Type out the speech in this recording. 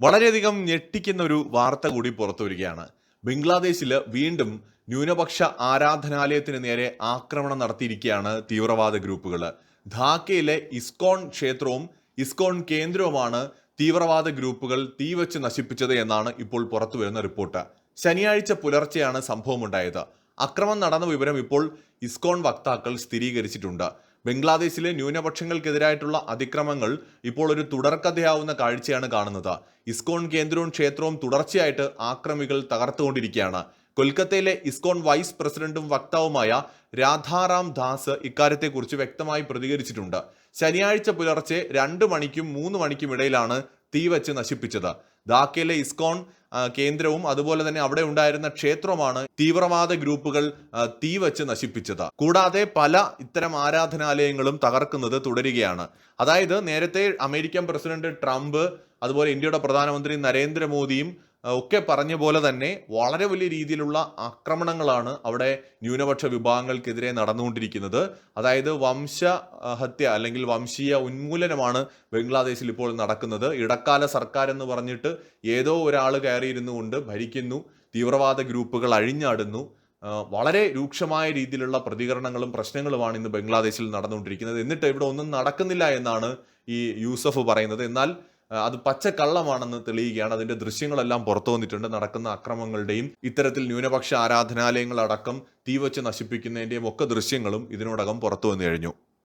വളരെയധികം ഞെട്ടിക്കുന്ന ഒരു വാർത്ത കൂടി പുറത്തു വരികയാണ് ബംഗ്ലാദേശിൽ വീണ്ടും ന്യൂനപക്ഷ ആരാധനാലയത്തിന് നേരെ ആക്രമണം നടത്തിയിരിക്കുകയാണ് തീവ്രവാദ ഗ്രൂപ്പുകൾ ധാക്കയിലെ ഇസ്കോൺ ക്ഷേത്രവും ഇസ്കോൺ കേന്ദ്രവുമാണ് തീവ്രവാദ ഗ്രൂപ്പുകൾ തീവച്ച് നശിപ്പിച്ചത് എന്നാണ് ഇപ്പോൾ പുറത്തു വരുന്ന റിപ്പോർട്ട്. ശനിയാഴ്ച പുലർച്ചെയാണ് സംഭവം ഉണ്ടായത് അക്രമം നടന്ന വിവരം ഇപ്പോൾ ഇസ്കോൺ വക്താക്കൾ സ്ഥിരീകരിച്ചിട്ടുണ്ട്. ബംഗ്ലാദേശിലെ ന്യൂനപക്ഷങ്ങൾക്കെതിരായിട്ടുള്ള അതിക്രമങ്ങൾ ഇപ്പോൾ ഒരു തുടർക്കഥയാവുന്ന കാഴ്ചയാണ് കാണുന്നത്. ഇസ്കോൺ കേന്ദ്രവും ക്ഷേത്രവും തുടർച്ചയായിട്ട് ആക്രമികൾ തകർത്തുകൊണ്ടിരിക്കുകയാണ്. കൊൽക്കത്തയിലെ ഇസ്കോൺ വൈസ് പ്രസിഡന്റും വക്താവുമായ രാധാറാം ദാസ് ഇക്കാര്യത്തെക്കുറിച്ച് വ്യക്തമായി പ്രതികരിച്ചിട്ടുണ്ട്. ശനിയാഴ്ച പുലർച്ചെ രണ്ട് മണിക്കും മൂന്ന് മണിക്കും ഇടയിലാണ് തീവച്ച് നശിപ്പിച്ചത്. ധാക്കയിലെ ഇസ്കോൺ കേന്ദ്രവും അതുപോലെ തന്നെ അവിടെ ഉണ്ടായിരുന്ന ക്ഷേത്രമാണ് തീവ്രവാദ ഗ്രൂപ്പുകൾ തീവച്ച് നശിപ്പിച്ചത്. കൂടാതെ പല ഇത്തരം ആരാധനാലയങ്ങളും തകർക്കുന്നത് തുടരുകയാണ്. അതായത് നേരത്തെ അമേരിക്കൻ പ്രസിഡന്റ് ട്രംപ് അതുപോലെ ഇന്ത്യയുടെ പ്രധാനമന്ത്രി നരേന്ദ്രമോദിയും ഒക്കെ പറഞ്ഞ പോലെ തന്നെ വളരെ വലിയ രീതിയിലുള്ള ആക്രമണങ്ങളാണ് അവിടെ ന്യൂനപക്ഷ വിഭാഗങ്ങൾക്കെതിരെ നടന്നുകൊണ്ടിരിക്കുന്നത്. അതായത് വംശ ഹത്യ അല്ലെങ്കിൽ വംശീയ ഉന്മൂലനമാണ് ബംഗ്ലാദേശിൽ ഇപ്പോൾ നടക്കുന്നത്. ഇടക്കാല സർക്കാർ എന്ന് പറഞ്ഞിട്ട് ഏതോ ഒരാൾ കയറിയിരുന്നു കൊണ്ട് ഭരിക്കുന്നു തീവ്രവാദ ഗ്രൂപ്പുകൾ അഴിഞ്ഞാടുന്നു. വളരെ രൂക്ഷമായ രീതിയിലുള്ള പ്രതികരണങ്ങളും പ്രശ്നങ്ങളുമാണ് ഇന്ന് ബംഗ്ലാദേശിൽ നടന്നുകൊണ്ടിരിക്കുന്നത്. എന്നിട്ട് ഇവിടെ ഒന്നും നടക്കുന്നില്ല എന്നാണ് ഈ യൂസഫ് പറയുന്നത്. എന്നാൽ അത് പച്ച കള്ളമാണെന്ന് തെളിയുകയാണ്. അതിന്റെ ദൃശ്യങ്ങളെല്ലാം പുറത്തു വന്നിട്ടുണ്ട്. നടക്കുന്ന അക്രമങ്ങളുടെയും ഇത്തരത്തിൽ ന്യൂനപക്ഷ ആരാധനാലയങ്ങളടക്കം തീവച്ച് നശിപ്പിക്കുന്നതിന്റെയും ഒക്കെ ദൃശ്യങ്ങളും ഇതിനോടകം പുറത്തു വന്നു കഴിഞ്ഞു.